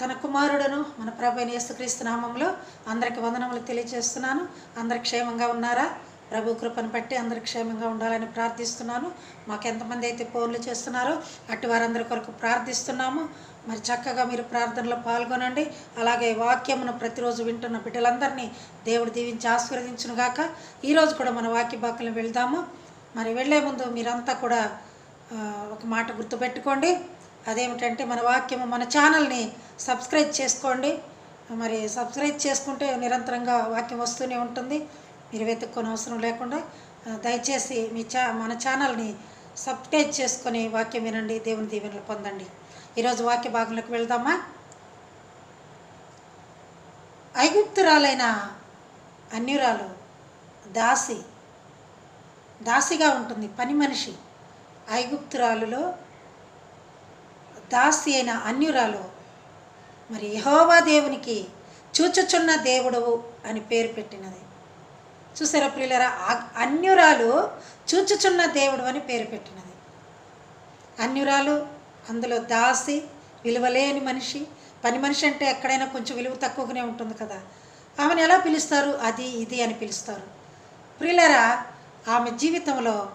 తన కుమారుడును మన ప్రభు యేసుక్రీస్తు నామంలో అందరికి వందనములు తెలియజేస్తున్నాను. అందరు క్షేమంగా ఉన్నారా? ప్రభు కృపను బట్టి అందరు క్షేమంగా ఉండాలని ప్రార్థిస్తున్నాను. మాకెంతమంది అయితే ఫోన్లు చేస్తున్నారో అటు వారందరి కొరకు ప్రార్థిస్తున్నాము. మరి చక్కగా మీరు ప్రార్థనలో పాల్గొనండి. అలాగే వాక్యమును ప్రతిరోజు వింటున్న బిడ్డలందరినీ దేవుడు దీవించి ఆశీర్వదించును గాక ఈరోజు కూడా మన వాక్య బాకలు వెళ్దాము. మరి వెళ్ళే ముందు మీరంతా కూడా ఒక మాట గుర్తుపెట్టుకోండి. అదేమిటంటే మన వాక్యము మన ఛానల్ని సబ్స్క్రైబ్ చేసుకోండి. మరి సబ్స్క్రైబ్ చేసుకుంటే నిరంతరంగా వాక్యం వస్తూనే ఉంటుంది. మీరు వెతుక్కొని అవసరం లేకుండా దయచేసి మీ ఛా మన ఛానల్ని సబ్స్క్రైబ్ చేసుకొని వాక్యం వినండి దేవుని దీవెనలు పొందండి. ఈరోజు వాక్య భాగంలోకి వెళ్దామా? ఐగుప్తురాలైన అన్యురాలు దాసి దాసిగా ఉంటుంది పని మనిషి. ఐగుప్తురాలులో దాసి అయిన అన్యురాలు మరి యహోవా దేవునికి చూచుచున్న దేవుడవు అని పేరు పెట్టినది. చూసారా ప్రియులరా? ఆ- అన్యురాలు చూచుచున్న దేవుడు అని పేరు పెట్టినది. అన్యురాలు అందులో దాసి విలువలేని మనిషి పని మనిషి అంటే ఎక్కడైనా కొంచెం విలువ తక్కువగానే ఉంటుంది కదా. ఆమెను ఎలా పిలుస్తారు? అది ఇది అని పిలుస్తారు. ప్రియులరా ఆమె జీవితంలో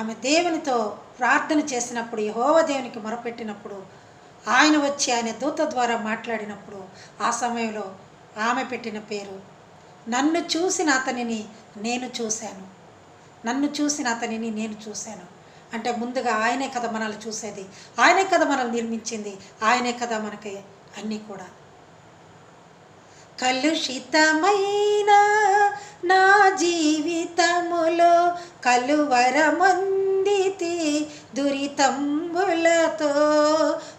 ఆమె దేవునితో ప్రార్థన చేసినప్పుడు యహోవ దేవునికి మొరపెట్టినప్పుడు ఆయన వచ్చి ఆయన దూత ద్వారా మాట్లాడినప్పుడు ఆ సమయంలో ఆమె పెట్టిన పేరు నన్ను చూసిన అతనిని నేను చూశాను. నన్ను చూసిన అతనిని నేను చూశాను. అంటే ముందుగా ఆయనే కదా మనల్ని చూసేది. ఆయనే కదా మనల్ని నిర్మించింది. ఆయనే కదా మనకి అన్నీ కూడా. కలుషితమైన నా జీవితములో కలువరమందితి దురితంబులతో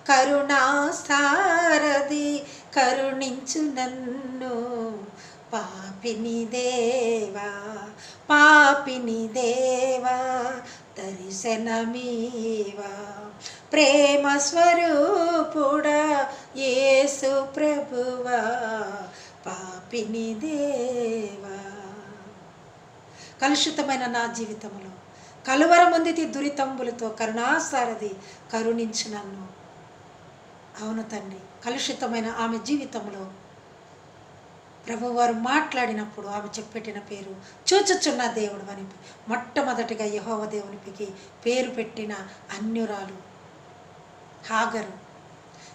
కరుణాసారది కరుణించు నన్ను. పాపిని దేవా పాపిని దేవా దర్శనమీవా. ప్రేమ స్వరూపుడా యేసు ప్రభువా పాపిని దేవా. కలుషితమైన నా జీవితంలో కలువరముందితి దురితంబులతో కరుణాసారది కరుణించు నన్ను. అవును తండ్రి కలుషితమైన ఆమె జీవితంలో ప్రభువారు మాట్లాడినప్పుడు ఆమె చెప్పెట్టిన పేరు చూచుచున్న దేవుడు అని మొట్టమొదటిగా యహోవ దేవునికి పేరు పెట్టిన అన్యురాలు హాగరు.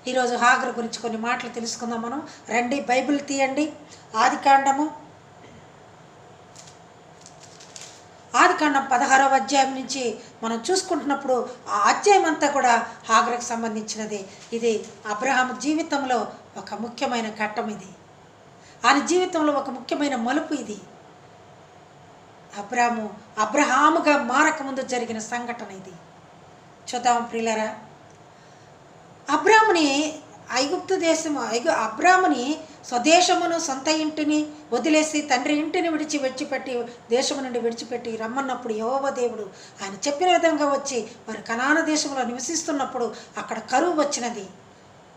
ఈరోజు హాగరు గురించి కొన్ని మాటలు తెలుసుకుందాం మనం. రండి బైబిల్ తీయండి. ఆదికాండము ఆదికాండం పదహారవ అధ్యాయం నుంచి మనం చూసుకుంటున్నప్పుడు ఆ అధ్యాయం అంతా కూడా హాగరకు సంబంధించినది. ఇది అబ్రహాం జీవితంలో ఒక ముఖ్యమైన ఘట్టం ఇది. ఆయన జీవితంలో ఒక ముఖ్యమైన మలుపు ఇది. అబ్రాము అబ్రహాముగా మారకముందు జరిగిన సంఘటన ఇది. చూద్దాం ప్రియులరా. అబ్రాముని ఐగుప్తు దేశము ఐగు అబ్రాముని స్వదేశమును సొంత ఇంటిని వదిలేసి తండ్రి ఇంటిని విడిచి విడిచిపెట్టి దేశము నుండి విడిచిపెట్టి రమ్మన్నప్పుడు యహోవ దేవుడు ఆయన చెప్పిన విధంగా వచ్చి వారు కనాన దేశంలో నివసిస్తున్నప్పుడు అక్కడ కరువు వచ్చినది.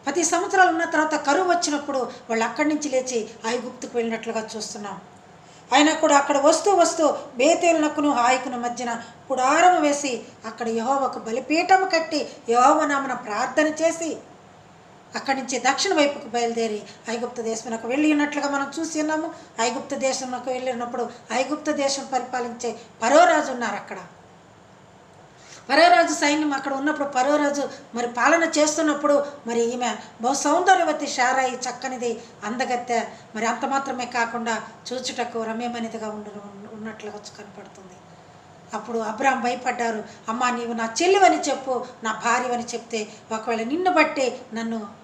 పది సంవత్సరాలు ఉన్న తర్వాత కరువు వచ్చినప్పుడు వాళ్ళు అక్కడి నుంచి లేచి ఐగుప్తుకు వెళ్ళినట్లుగా చూస్తున్నాం. ఆయన కూడా అక్కడ వస్తూ వస్తూ బేతేలునకును హాయికును మధ్యన కుడారము వేసి అక్కడ యహోవకు బలిపీఠము కట్టి యహోవ నామన ప్రార్థన చేసి అక్కడి నుంచి దక్షిణ వైపుకు బయలుదేరి ఐగుప్త దేశమునకు వెళ్ళి ఉన్నట్లుగా మనం చూసి ఉన్నాము. ఐగుప్త దేశంలోకి వెళ్ళినప్పుడు ఐగుప్త దేశం పరిపాలించే పరోరాజు ఉన్నారు అక్కడ. పరోరాజు సైన్యం అక్కడ ఉన్నప్పుడు పరోరాజు మరి పాలన చేస్తున్నప్పుడు మరి ఈమె బహు సౌందర్యవతి షారాయి చక్కనిది అందగత్తె. మరి అంత మాత్రమే కాకుండా చూచుటకు రమ్యమైనదిగా ఉండు ఉన్నట్లుగా కనపడుతుంది. అప్పుడు అబ్రామ్ భయపడ్డారు. అమ్మా నీవు నా చెల్లివని చెప్పు నా భార్యవని చెప్తే ఒకవేళ నిన్ను బట్టి నన్ను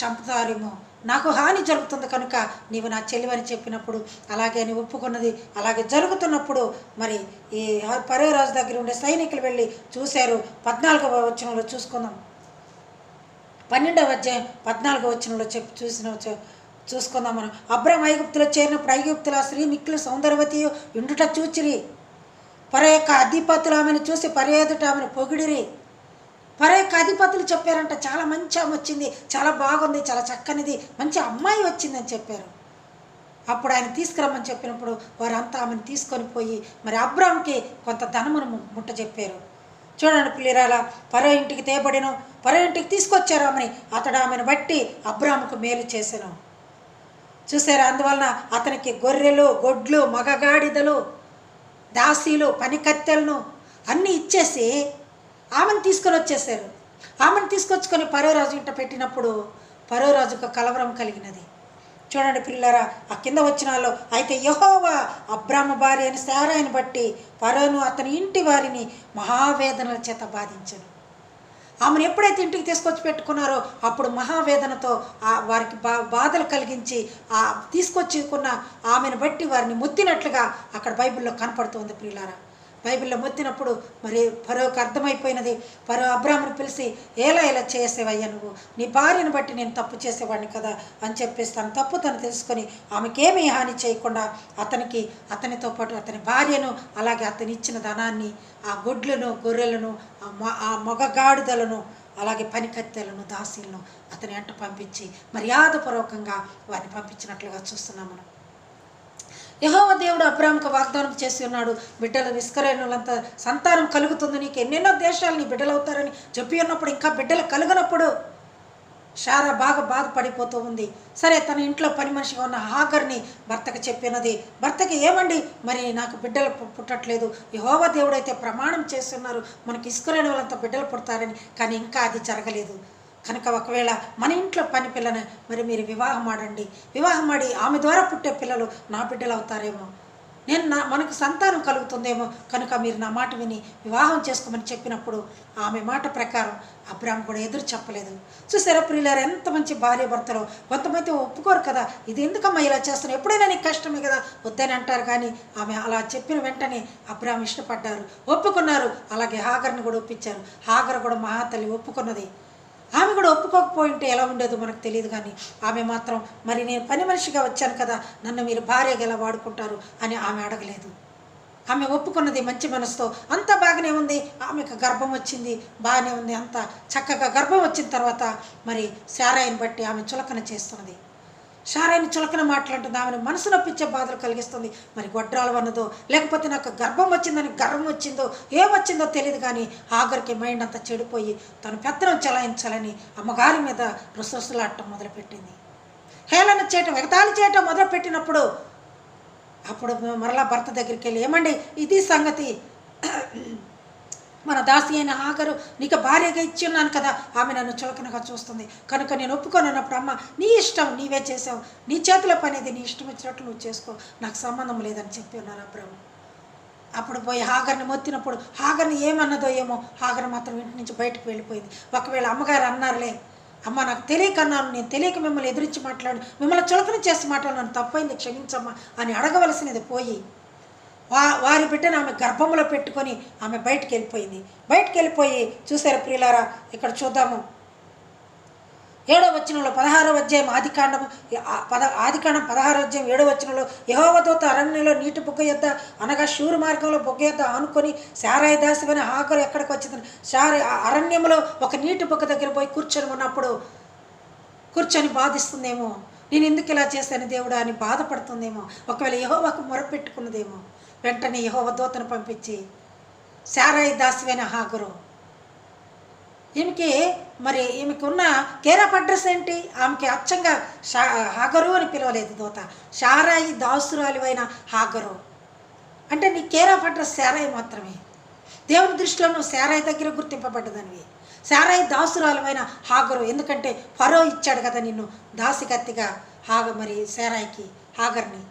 చంపుతారేమో. నాకు హాని జరుగుతుంది కనుక నీవు నా చెల్లివని చెప్పినప్పుడు అలాగే అని ఒప్పుకున్నది అలాగే జరుగుతున్నప్పుడు మరి ఈ పరే రాజు దగ్గర ఉండే సైనికులు వెళ్ళి చూశారు. పద్నాలుగవ వచనంలో చూసుకుందాం. పన్నెండవ అధ్యాయం పద్నాలుగవ వచనంలో చెప్పి చూసిన చూసుకుందాం మనం. అబ్రహం ఐగుప్తులో చేరినప్పుడు ఐగుప్తుల స్త్రీ మిక్కులు సౌందర్యవతి ఉండుట చూచిరి. పర యొక్క అధిపతులు ఆమెను చూసి పర్యేదుట ఆమెను పొగిడిరి. పర యొక్క అధిపతులు చెప్పారంట చాలా మంచి ఆమె వచ్చింది చాలా బాగుంది చాలా చక్కనిది మంచి అమ్మాయి వచ్చిందని చెప్పారు. అప్పుడు ఆయన తీసుకురమ్మని చెప్పినప్పుడు వారంతా ఆమెను తీసుకొని పోయి మరి అబ్రామ్కి కొంత ధనమును ముట్ట చెప్పారు చూడండి పిల్లిరాల పరో ఇంటికి తేబడిను పరో ఇంటికి తీసుకొచ్చారు ఆమెని అతడు ఆమెను బట్టి అబ్రాముకు మేలు చేశాను. చూసారు అందువలన అతనికి గొర్రెలు గొడ్లు మగగాడిదలు దాసీలు పనికత్తెలను అన్నీ ఇచ్చేసి ఆమెను తీసుకొని వచ్చేసారు ఆమెను తీసుకొచ్చుకొని పరోరాజు ఇంట పెట్టినప్పుడు పరోరాజుకు కలవరం కలిగినది. చూడండి పిల్లరా ఆ కింద వచ్చిన వాళ్ళు అయితే యహోవా అబ్రాహ్మ భార్య అని సారాయిని బట్టి పరోను అతని ఇంటి వారిని మహావేదనల చేత బాధించను. ఆమెను ఎప్పుడైతే ఇంటికి తీసుకొచ్చి పెట్టుకున్నారో అప్పుడు మహావేదనతో ఆ వారికి బా బాధలు కలిగించి ఆ తీసుకొచ్చుకున్న ఆమెను బట్టి వారిని ముత్తినట్లుగా అక్కడ బైబిల్లో కనపడుతుంది ప్రియులారా బైబిల్లో మొత్తినప్పుడు మరి పరోకి అర్థమైపోయినది. పరో అబ్రాహ్మను పిలిచి ఎలా ఎలా చేసేవయ్యా నువ్వు? నీ భార్యను బట్టి నేను తప్పు చేసేవాడిని కదా? అని చెప్పేసి తన తప్పు తను తెలుసుకొని ఆమెకేమీ హాని చేయకుండా అతనికి అతనితో పాటు అతని భార్యను అలాగే అతని ఇచ్చిన ధనాన్ని ఆ గుడ్లను గొర్రెలను ఆ మొ ఆ మొగగాడుదలను అలాగే పనికత్తెలను దాసీలను అతని అంట పంపించి మర్యాదపూర్వకంగా వారిని పంపించినట్లుగా చూస్తున్నాం మనం. యహోవ దేవుడు అబ్రాహంకు వాగ్దానం చేసి ఉన్నాడు బిడ్డలు విస్కరైనంత సంతానం కలుగుతుంది నీకు. ఎన్నెన్నో దేశాలు నీ బిడ్డలు అవుతారని చెప్పి ఉన్నప్పుడు ఇంకా బిడ్డలు కలుగునప్పుడు షారా బాగా బాధపడిపోతూ ఉంది. సరే తన ఇంట్లో పని మనిషిగా ఉన్న హాగర్ని భర్తకు చెప్పినది. భర్తకి ఏమండి? మరి నాకు బిడ్డలు పుట్టట్లేదు. యహోవ దేవుడైతే ప్రమాణం చేస్తున్నారు. మనకి ఇసుకరైన వాళ్ళంతా బిడ్డలు పుడతారని. కానీ ఇంకా అది జరగలేదు. కనుక ఒకవేళ మన ఇంట్లో పని పిల్లని మరి మీరు వివాహం ఆడండి. వివాహం ఆడి ఆమె ద్వారా పుట్టే పిల్లలు నా బిడ్డలు అవుతారేమో. నేను నా మనకు సంతానం కలుగుతుందేమో కనుక మీరు నా మాట విని వివాహం చేసుకోమని చెప్పినప్పుడు ఆమె మాట ప్రకారం అబ్రాహం కూడా ఎదురు చెప్పలేదు. చూసారా ప్రియులారు ఎంత మంచి భార్య భర్తలో. కొంతమంది ఒప్పుకోరు కదా ఇది ఎందుకమ్మా ఇలా చేస్తాను ఎప్పుడైనా నీకు కష్టమే కదా? వద్దని అంటారు కానీ ఆమె అలా చెప్పిన వెంటనే అబ్రాహం ఇష్టపడ్డారు. ఒప్పుకున్నారు. అలాగే హాగర్ని కూడా ఒప్పించారు. హాగర్ కూడా మహాతల్లి ఒప్పుకున్నది. ఆమె కూడా ఒప్పుకోకపోయింటే ఎలా ఉండేదో మనకు తెలియదు కానీ ఆమె మాత్రం మరి నేను పని మనిషిగా వచ్చాను కదా నన్ను మీరు భార్యగా ఎలా వాడుకుంటారు? అని ఆమె అడగలేదు. ఆమె ఒప్పుకున్నది మంచి మనసుతో అంత బాగానే ఉంది ఆమెకు గర్భం వచ్చింది బాగానే ఉంది అంత చక్కగా గర్భం వచ్చిన తర్వాత మరి శారాయిని బట్టి ఆమె చులకన చేస్తున్నది. షారాయిని చులకన మాట్లాడుతుంది. ఆమెను మనసు నొప్పించే బాధలు కలిగిస్తుంది. మరి గొడ్రాలు అన్నదో లేకపోతే నాకు గర్భం వచ్చిందని గర్వం వచ్చిందో ఏమొచ్చిందో తెలియదు కానీ ఆఖరికి మైండ్ అంతా చెడిపోయి తను పెత్తనం చలాయించాలని అమ్మగారి మీద రుసరుసలాడటం మొదలుపెట్టింది. హేళన చేయటం ఎగతాళి చేయటం మొదలుపెట్టినప్పుడు అప్పుడు మరలా భర్త దగ్గరికి వెళ్ళి ఏమండి ఇది సంగతి? మన దాసి అయిన ఆగరు. నీకు భార్యగా ఇచ్చి ఉన్నాను కదా. ఆమె నన్ను చులకనగా చూస్తుంది. కనుక నేను ఒప్పుకోనన్నప్పుడు అమ్మ నీ ఇష్టం నీవే చేసావు నీ చేతిలో పనేది నీ ఇష్టం వచ్చినట్లు నువ్వు చేసుకో. నాకు సంబంధం లేదని చెప్పి ఉన్నాను అబ్రాహ్మ అప్పుడు పోయి హాగర్ని మొత్తినప్పుడు హాగర్ని ఏమన్నదో ఏమో హాగర్ మాత్రం ఇంటి నుంచి బయటకు వెళ్ళిపోయింది. ఒకవేళ అమ్మగారు అన్నారులే అమ్మ నాకు తెలియక అన్నాను నేను తెలియక మిమ్మల్ని ఎదురించి మాట్లాడు మిమ్మల్ని చులకన చేసి మాట్లాడినాను తప్పైంది క్షమించమ్మా అని అడగవలసినది పోయి వా వారి బిడ్డను ఆమె గర్భంలో పెట్టుకొని ఆమె బయటికి వెళ్ళిపోయింది. బయటికి వెళ్ళిపోయి చూసారా ప్రియులారా? ఇక్కడ చూద్దాము. ఏడో వచనంలో పదహారో అధ్యాయం ఆది పద ఆదికాండం పదహారో అధ్యాయం ఏడో వచనంలో యహోవదూత అరణ్యంలో నీటి బొగ్గ యొద్ద అనగా శూరు మార్గంలో బొగ్గ యొద్ద ఆనుకొని శారాయ దాసివని ఆకలి ఎక్కడికి వచ్చింది శారీ అరణ్యంలో ఒక నీటి బొగ్గ దగ్గర పోయి కూర్చొని ఉన్నప్పుడు కూర్చొని బాధిస్తుందేమో. నేను ఎందుకు ఇలా చేశాను దేవుడా అని బాధపడుతుందేమో. ఒకవేళ యహోవాకు మొరపెట్టుకున్నదేమో. వెంటనే యహోవదూతను పంపించి శారాయి దాసివైన హాగరు ఈమెకి మరి ఈమెకి ఉన్న కేరాఫ్ అడ్రస్ ఏంటి? ఆమెకి అచ్చంగా షా హాగరు అని పిలవలేదు దూత. షారాయి దాసురాలివైన హాగరు. అంటే నీ కేరాఫ్ అడ్రస్ శారాయి మాత్రమే. దేవుని దృష్టిలో నువ్వు శారాయి దగ్గర గుర్తింపబడ్డదానివి. శారాయి దాసురాలమైన హాగరు ఎందుకంటే ఫరో ఇచ్చాడు కదా నిన్ను దాసికత్తిగా హాగ మరి శారాయికి హాగర్ని.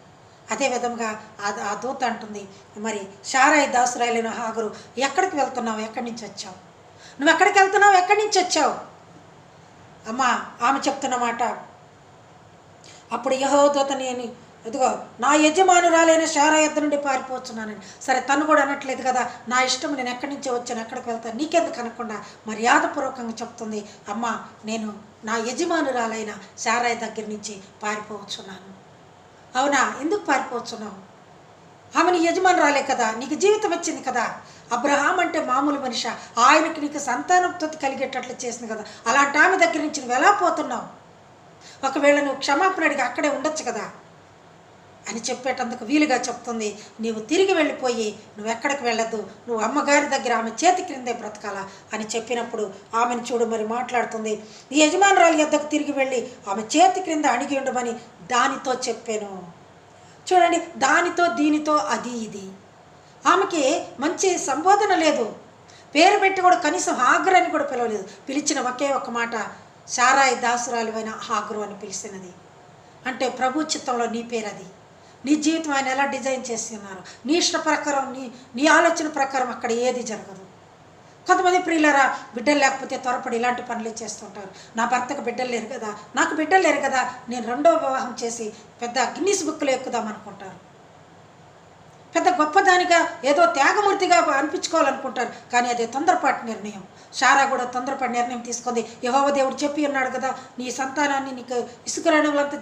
అదే విధంగా ఆ ఆ దూత అంటుంది మరి షారాయి దాసురాయలైన హాగరు ఎక్కడికి వెళ్తున్నావు? ఎక్కడి నుంచి వచ్చావు? నువ్వు ఎక్కడికి వెళ్తున్నావు? ఎక్కడి నుంచి వచ్చావు? అమ్మా ఆమె చెప్తున్న మాట అప్పుడు యహోదూత నేను ఇదిగో నా యజమానురాలైన షారా ఎద్దు నుండి పారిపోతున్నానని సరే తను కూడా అనట్లేదు కదా నా ఇష్టం నేను ఎక్కడి నుంచి వచ్చాను ఎక్కడికి వెళ్తాను? నీకెందుకు అనకుండా మర్యాదపూర్వకంగా చెప్తుంది అమ్మ నేను నా యజమానురాలైన శారాయ్ దగ్గర నుంచి పారిపోవచ్చున్నాను అవునా? ఎందుకు పారిపోవచ్చున్నావు ఆమెని యజమానురాలే కదా? నీకు జీవితం వచ్చింది కదా? అబ్రహాం అంటే మామూలు మనిషి. ఆయనకి నీకు సంతానంతో కలిగేటట్లు చేసింది కదా. అలాంటి ఆమె దగ్గర నుంచి నువ్వు ఎలా పోతున్నావు? ఒకవేళ నువ్వు క్షమాపణ అడిగి అక్కడే ఉండొచ్చు కదా? అని చెప్పేటందుకు వీలుగా చెప్తుంది. నీవు తిరిగి వెళ్ళిపోయి నువ్వు ఎక్కడికి వెళ్ళద్దు. నువ్వు అమ్మగారి దగ్గర ఆమె చేతి క్రిందే బ్రతకాలా అని చెప్పినప్పుడు ఆమెను చూడు మరి మాట్లాడుతుంది. నీ యజమానురాలు ఎద్దకు తిరిగి వెళ్ళి ఆమె చేతి క్రింద అణిగి ఉండమని దానితో చెప్పాను. చూడండి దానితో దీనితో అది ఇది. ఆమెకి మంచి సంబోధన లేదు. పేరు పెట్టి కూడా కనీసం హాగర్ అని కూడా పిలవలేదు. పిలిచిన ఒకే ఒక మాట శారాయి దాసురాలివైన హాగరు అని పిలిచినది. అంటే ప్రభు చిత్తంలో నీ పేరు అది నీ జీవితం ఆయన ఎలా డిజైన్ చేస్తున్నారు? నీ ఇష్ట ప్రకారం నీ నీ ఆలోచన ప్రకారం అక్కడ ఏది జరగదు. కొంతమంది ప్రియులరా బిడ్డలు లేకపోతే త్వరపడి ఇలాంటి పనులే చేస్తుంటారు. నా భర్తకు బిడ్డలు లేరు కదా నాకు బిడ్డలు లేరు కదా నేను రెండో వివాహం చేసి పెద్ద గిన్నీస్ బుక్లో ఎక్కుదాం అనుకుంటారు. పెద్ద గొప్పదానిగా ఏదో త్యాగమూర్తిగా అనిపించుకోవాలనుకుంటారు. కానీ అది తొందరపాటు నిర్ణయం. షారా కూడా తొందరపాటు నిర్ణయం తీసుకుంది. యహోవ దేవుడు చెప్పి ఉన్నాడు కదా నీ సంతానాన్ని నీకు ఇసుక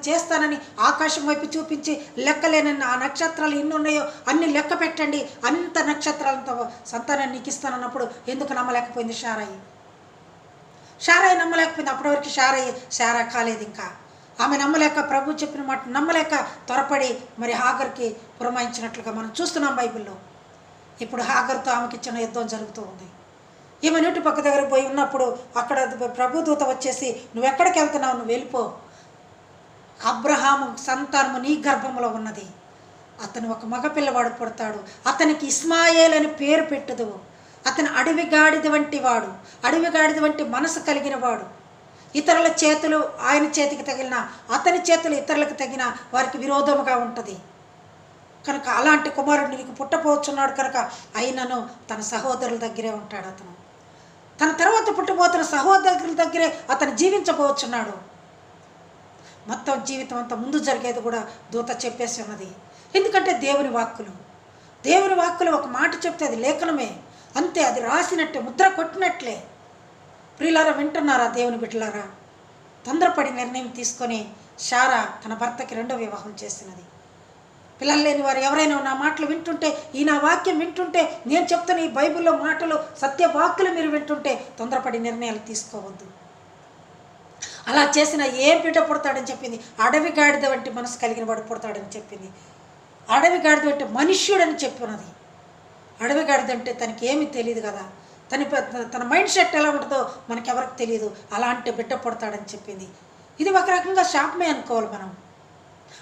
చేస్తానని ఆకాశం వైపు చూపించి లెక్కలేనని ఆ నక్షత్రాలు ఎన్ని ఉన్నాయో అన్ని లెక్క పెట్టండి. అంత నక్షత్రాలతో సంతానాన్ని నీకు ఇస్తానన్నప్పుడు ఎందుకు నమ్మలేకపోయింది షారాయి? షారాయి నమ్మలేకపోయింది. అప్పటి వరకు షారాయి షారా కాలేదు ఇంకా. ఆమె నమ్మలేక ప్రభు చెప్పిన మాట నమ్మలేక త్వరపడి మరి హాగర్కి పురమాయించినట్లుగా మనం చూస్తున్నాం బైబిల్లో. ఇప్పుడు హాగర్తో ఆమెకి ఇచ్చిన యుద్ధం జరుగుతూ ఉంది. ఈమె నీటి పక్క దగ్గర పోయి ఉన్నప్పుడు అక్కడ ప్రభు దూత వచ్చేసి నువ్వు ఎక్కడికి వెళ్తున్నావు నువ్వు వెళ్ళిపో. అబ్రహాము సంతానము నీ గర్భంలో ఉన్నది. అతను ఒక మగపిల్లవాడు పుడతాడు. అతనికి ఇస్మాయేల్ అని పేరు పెట్టుదు. అతను అడవి గాడిద వంటి వాడు. అడవి గాడిద వంటి మనసు కలిగిన వాడు. ఇతరుల చేతులు ఆయన చేతికి తగిలిన అతని చేతులు ఇతరులకు తగిన వారికి విరోధముగా ఉంటుంది. కనుక అలాంటి కుమారుడు నీకు పుట్టపోవచ్చున్నాడు కనుక అయినను తన సహోదరుల దగ్గరే ఉంటాడు అతను. తన తర్వాత పుట్టబోతున్న సహోదరుల దగ్గరే అతను జీవించబోచున్నాడు. మొత్తం జీవితం అంతా ముందు జరిగేది కూడా దూత చెప్పేసి ఉన్నది. ఎందుకంటే దేవుని వాక్కులు. దేవుని వాక్కులు ఒక మాట చెప్తే అది లేఖనమే. అంతే అది రాసినట్టే ముద్ర కొట్టినట్లే. ప్రియులారా వింటున్నారా దేవుని బిడ్డలారా? తొందరపడి నిర్ణయం తీసుకొని షారా తన భర్తకి రెండో వివాహం చేసినది. పిల్లలు లేని వారు ఎవరైనా నా మాటలు వింటుంటే ఈ నా వాక్యం వింటుంటే నేను చెప్తున్న ఈ బైబిల్లో మాటలు సత్య వాక్కులు మీరు వింటుంటే తొందరపడి నిర్ణయాలు తీసుకోవద్దు. అలా చేసిన ఏ బిడ్డ పుడతాడని చెప్పింది? అడవి గాడిద వంటి మనసు కలిగిన వాడు పుడతాడని చెప్పింది. అడవి గాడిద వంటి మనుష్యుడని చెప్పినది అడవి గాడిద అంటే తనకి ఏమీ తెలియదు కదా? తన తన మైండ్ సెట్ ఎలా ఉంటుందో మనకెవరికి తెలియదు. అలాంటి బిడ్డ పుడతాడని చెప్పింది. ఇది ఒక రకంగా శాపమే అనుకోవాలి మనం.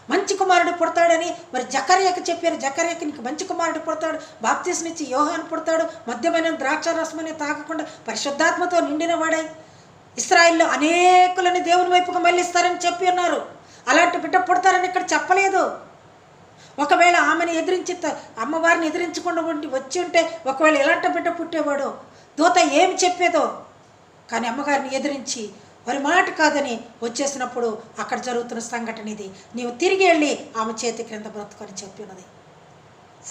మంచి కుమారుడు పుడతాడని మరి జకర్యకి చెప్పారు. జకర్యకి నీకు మంచి కుమారుడు పుడతాడు. బాప్తీసునిచ్చి ఇచ్చి యోహాను పుడతాడు. మద్యమైన ద్రాక్ష రసమని తాగకుండా పరిశుద్ధాత్మతో నిండిన వాడై ఇస్రాయిల్లో అనేకులని దేవుని వైపుకు మళ్ళిస్తారని చెప్పి ఉన్నారు. అలాంటి బిడ్డ పుడతారని ఇక్కడ చెప్పలేదు. ఒకవేళ ఆమెను ఎదిరించి త- అమ్మవారిని ఎదిరించకుండా ఉండి వచ్చి ఉంటే ఒకవేళ ఎలాంటి బిడ్డ పుట్టేవాడు దూత ఏమి చెప్పేదో కానీ అమ్మగారిని ఎదిరించి వారి మాట కాదని వచ్చేసినప్పుడు అక్కడ జరుగుతున్న సంఘటన ఇది. నీవు తిరిగి వెళ్ళి ఆమె చేతి క్రింద బ్రతుకొని చెప్పినది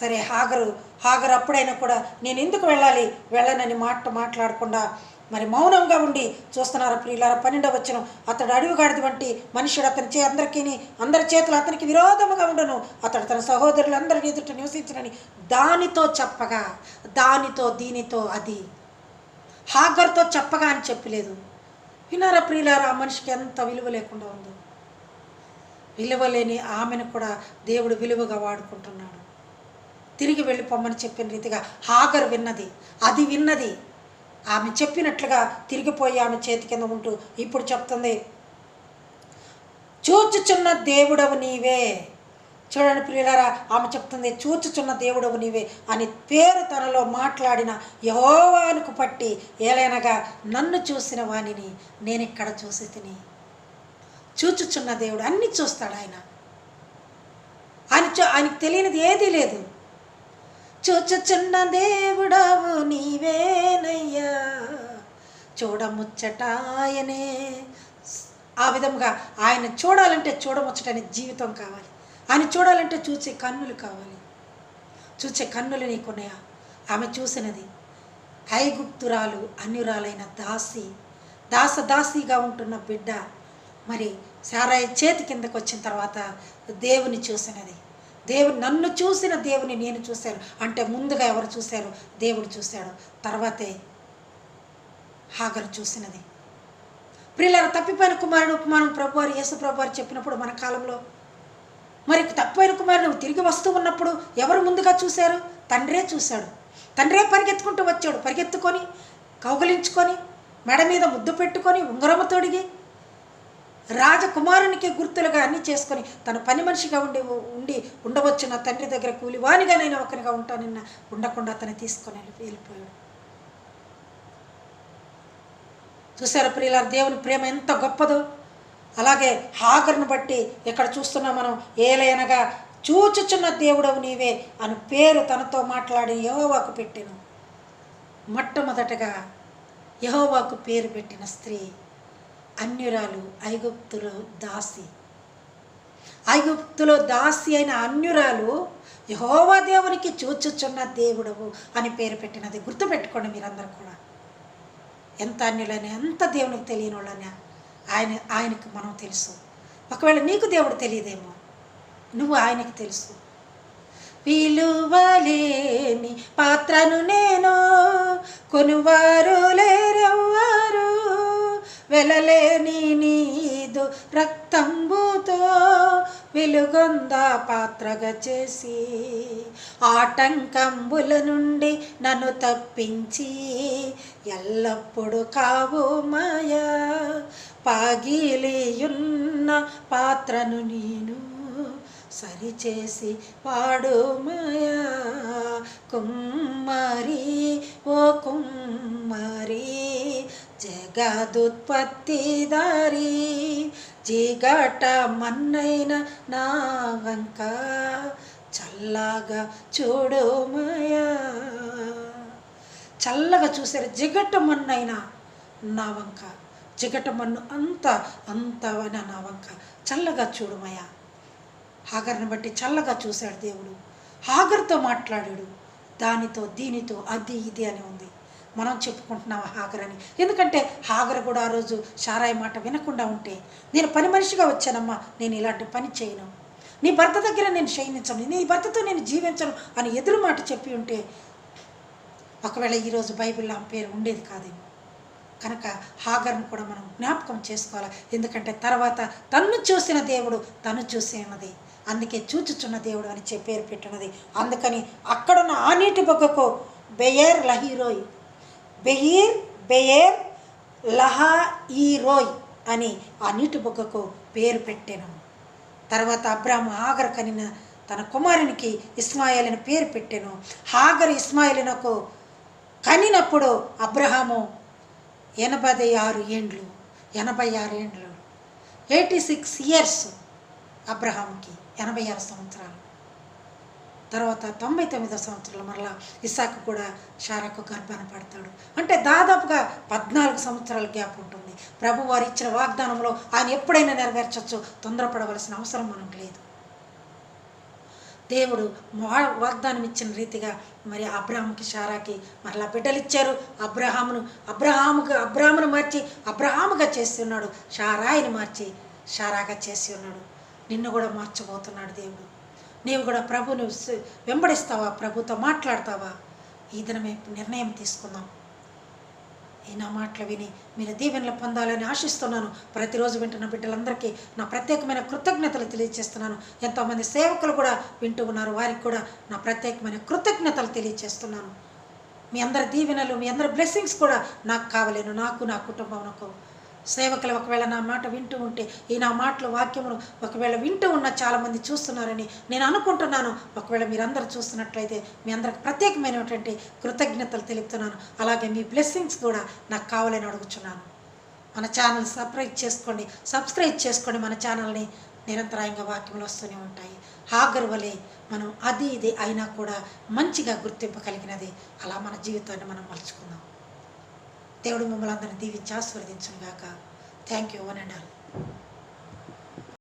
సరే హాగరు హాగరు అప్పుడైనా కూడా నేను ఎందుకు వెళ్ళాలి? వెళ్ళనని మాట మాట్లాడకుండా మరి మౌనంగా ఉండి చూస్తున్నారా ప్రియులారా? పన్నెండవ వచ్చిన అతడు అడుగుగాడిది వంటి మనుషుడు అతని చే అందరికీ అందరి చేతులు అతనికి విరోధముగా ఉండను. అతడు తన సహోదరులందరి ఎదుట నివసించనని దానితో చెప్పగా దానితో దీనితో అది హాగర్తో చెప్పగా అని చెప్పలేదు. వినారా ప్రియులారా ఆ మనిషికి ఎంత విలువ లేకుండా ఉందో? విలువ లేని ఆమెను కూడా దేవుడు విలువగా వాడుకుంటున్నాడు. తిరిగి వెళ్ళిపోమని చెప్పిన రీతిగా హాగర్ విన్నది అది విన్నది. ఆమె చెప్పినట్లుగా తిరిగిపోయి ఆమె చేతి కింద ఉంటూ ఇప్పుడు చెప్తుంది చూచుచున్న దేవుడవు నీవే. చూడండి ప్రియులారా ఆమె చెప్తుంది చూచుచున్న దేవుడవు నీవే అని పేరు తనలో మాట్లాడిన యహోవానుకు పట్టి ఏలైనగా నన్ను చూసిన వాణిని నేను ఇక్కడ చూసి తిని. చూచుచున్న దేవుడు అన్ని చూస్తాడు ఆయన. ఆయన చూ ఆయనకు తెలియనిది ఏదీ లేదు. చూచుచున్న దేవుడవు నీవేనయ్యా. చూడముచ్చటాయనే. ఆ విధంగా ఆయన చూడాలంటే చూడముచ్చటనే జీవితం కావాలి. ఆయన చూడాలంటే చూసే కన్నులు కావాలి. చూసే కన్నులు నీకున్నాయా? ఆమె చూసినది ఐగుప్తురాలు అన్యురాలైన దాసి. దాస దాసిగా ఉంటున్న బిడ్డ. మరి సారాయి చేతి కిందకు వచ్చిన తర్వాత దేవుని చూసినది. దేవుని నన్ను చూసిన దేవుని నేను చూశాను. అంటే ముందుగా ఎవరు చూశారు? దేవుడు చూశాడు. తర్వాతే హాగరు చూసినది. ప్రియులారా తప్పిపోయిన కుమారుడు ఉపమానం ప్రభువారు యేసు ప్రభువారు చెప్పినప్పుడు మన కాలంలో మరి తప్పైన కుమారుడు తిరిగి వస్తూ ఉన్నప్పుడు ఎవరు ముందుగా చూశారు? తండ్రే చూశాడు. తండ్రే పరిగెత్తుకుంటూ వచ్చాడు. పరిగెత్తుకొని కౌగలించుకొని మెడ మీద ముద్దు పెట్టుకొని ఉంగరము తొడిగి రాజకుమారునికి గుర్తులుగా అన్ని చేసుకొని తన పని మనిషిగా ఉండి ఉండి ఉండవచ్చు నా తండ్రి దగ్గర కూలివానిగా నేను ఒకరిగా ఉంటానన్న ఉండకుండా అతను తీసుకొని వెళ్ళిపోయాడు. చూసారా ప్రియుల దేవుని ప్రేమ ఎంత గొప్పదో? అలాగే హాకర్ను బట్టి ఇక్కడ చూస్తున్నా మనం ఏలైనగా చూచుచున్న దేవుడవు నీవే అని పేరు తనతో మాట్లాడి యహోవాకు పెట్టెను మొట్టమొదటగా యహోవాకు పేరు పెట్టిన స్త్రీ అన్యురాలు ఐగుప్తులో దాసి. ఐగుప్తులో దాసి అయిన అన్యురాలు యహోవా దేవునికి చూచుచున్న దేవుడవు అని పేరు పెట్టినది. గుర్తుపెట్టుకోండి మీరందరూ కూడా. ఎంత అన్యులైనా ఎంత దేవునికి తెలియని వాళ్ళని ఆయన ఆయనకు మనం తెలుసు. ఒకవేళ నీకు దేవుడు తెలియదేమో నువ్వు ఆయనకు తెలుసు. విలువలేని పాత్రను నేను కొనువారు లేరెవ్వరు. వెలలేని నీదు రక్తంబుతో వెలుగొంద పాత్రగా చేసి. ఆటంకంబుల నుండి నన్ను తప్పించి ఎల్లప్పుడూ కావు మాయా. పాగిలియున్న పాత్రను నేను సరిచేసి వాడుమయా కుమ్మరి ఓ కుమ్మరి జగదుత్పత్తిదారి జిగట మన్నైన నా వంక చల్లగా చూడుమయా చల్లగా చూశారు జిగట మన్నైన నా వంక. జిగట మన్ను అంత అంత నా వంక చల్లగా చూడమయ్యా హాగర్ని బట్టి చల్లగా చూశాడు దేవుడు. హాగర్తో మాట్లాడాడు. దానితో దీనితో అది ఇది అని ఉంది. మనం చెప్పుకుంటున్నాం హాగర్ అని ఎందుకంటే హాగర్ కూడా ఆ రోజు షారాయి మాట వినకుండా ఉంటే నేను పని మనిషిగా వచ్చానమ్మా నేను ఇలాంటి పని చేయను. నీ భర్త దగ్గర నేను క్షయించను నీ భర్తతో నేను జీవించను అని ఎదురు మాట చెప్పి ఉంటే ఒకవేళ ఈరోజు బైబిల్లో ఆ పేరు ఉండేది కాదేమో. కనుక హాగర్ను కూడా మనం జ్ఞాపకం చేసుకోవాలి. ఎందుకంటే తర్వాత తన్ను చూసిన దేవుడు తను చూసి ఉన్నది అందుకే చూచుచున్న దేవుడు అని చెప్పి పేరు పెట్టినది. అందుకని అక్కడున్న ఆ నీటి బొగ్గకు బెయర్ లహీరోయ్ బెహీర్ బెయర్ లహా ఈ రోయ్ అని ఆ నీటి బొగ్గకు పేరు పెట్టాను. తర్వాత అబ్రాహ్మ హాగర్ కనిన తన కుమారునికి ఇస్మాయిల్ అని పేరు పెట్టాను. హాగర్ ఇస్మాయిల్నకు కనినప్పుడు అబ్రహాము ఎనభై ఆరు ఏండ్లు ఎనభై ఆరు ఏండ్లు. ఎయిటీ సిక్స్ ఇయర్స్ అబ్రహాంకి ఎనభై ఆరు సంవత్సరాలు. తర్వాత తొంభై తొమ్మిదో సంవత్సరాలు మరలా ఇసాకు కూడా షారాకు గర్భాన పడతాడు. అంటే దాదాపుగా పద్నాలుగు సంవత్సరాల గ్యాప్ ఉంటుంది. ప్రభు వారు ఇచ్చిన వాగ్దానంలో ఆయన ఎప్పుడైనా నెరవేర్చవచ్చు తొందరపడవలసిన అవసరం మనకు లేదు. దేవుడు వా- వాగ్దానం ఇచ్చిన రీతిగా మరి అబ్రాహాముకి షారాకి మరలా బిడ్డలు ఇచ్చారు అబ్రహామును అబ్రహాముకు అబ్రహామును మార్చి అబ్రహాముగా చేసి ఉన్నాడు. షారాయిని మార్చి షారాగా చేసి ఉన్నాడు. నిన్ను కూడా మార్చబోతున్నాడు దేవుడు. నీవు కూడా ప్రభుని వెంబడిస్తావా? ప్రభుతో మాట్లాడతావా? ఈ దినమే నిర్ణయం తీసుకుందాం. ఈ నా మాటలు విని మీరు దీవెనలు పొందాలని ఆశిస్తున్నాను. ప్రతిరోజు వింటున్న బిడ్డలందరికీ నా ప్రత్యేకమైన కృతజ్ఞతలు తెలియజేస్తున్నాను ఎంతోమంది సేవకులు కూడా వింటూ ఉన్నారు. వారికి కూడా నా ప్రత్యేకమైన కృతజ్ఞతలు తెలియజేస్తున్నాను మీ అందరి దీవెనలు మీ అందరి బ్లెస్సింగ్స్ కూడా నాకు కావలేను. నాకు నా కుటుంబంకు సేవకులు ఒకవేళ నా మాట వింటూ ఉంటే ఈ నా మాటలు వాక్యమును ఒకవేళ వింటూ ఉన్న చాలామంది చూస్తున్నారని నేను అనుకుంటున్నాను. ఒకవేళ మీరందరూ చూస్తున్నట్లయితే మీ అందరికి ప్రత్యేకమైనటువంటి కృతజ్ఞతలు తెలుపుతున్నాను. అలాగే మీ బ్లెస్సింగ్స్ కూడా నాకు కావాలని అడుగుతున్నాను మన ఛానల్ సబ్స్క్రైబ్ చేసుకోండి. సబ్స్క్రైబ్ చేసుకోండి మన ఛానల్ని నిరంతరాయంగా వాక్యములు వస్తూనే ఉంటాయి. హాగర్ వలె మనం అది ఇది అయినా కూడా మంచిగా గుర్తింపు కలిగినది. అలా మన జీవితాన్ని మనం మలుచుకుందాం. దేవుడు మిమ్మల్ని అందరినీ దీవించి ఆశీర్వదించును thank you one and all